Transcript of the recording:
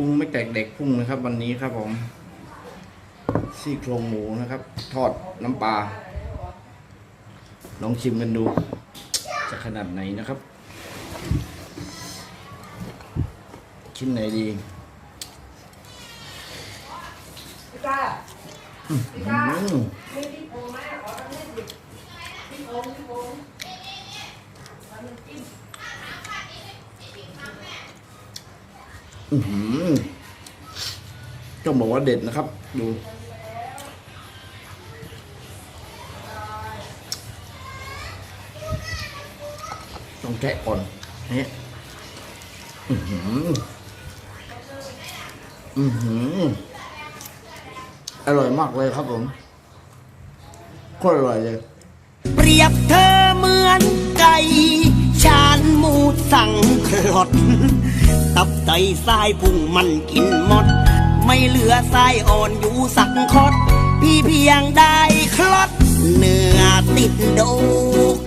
พุงไม่แตกเด็กพุงนะครับ วันนี้ครับผมซี่โครงหมูนะครับ ทอดน้ำปลาลองชิมกันดู จะขนาดไหนนะครับ ชิ้นไหนดีพี่ก้าอืม มีพี่โพไหมขอทำให้สิพี่โพพี่โพทำน้ำจิ้ม อื้อหือต้องบอกว่าเด็ดนะครับ ดู ต้องแกะก่อนนี่อือหือ อือหือ อร่อยมากเลยครับผมโคตรอร่อยเลย เปรียบเธอเหมือนไก่ชานหมูสั่งคลอดตับ ใจทรายพุ่งมันกินหมด ไม่เหลือทรายอ่อนอยู่สักคดพี่เพียงได้คลอดเนื้อติดโดก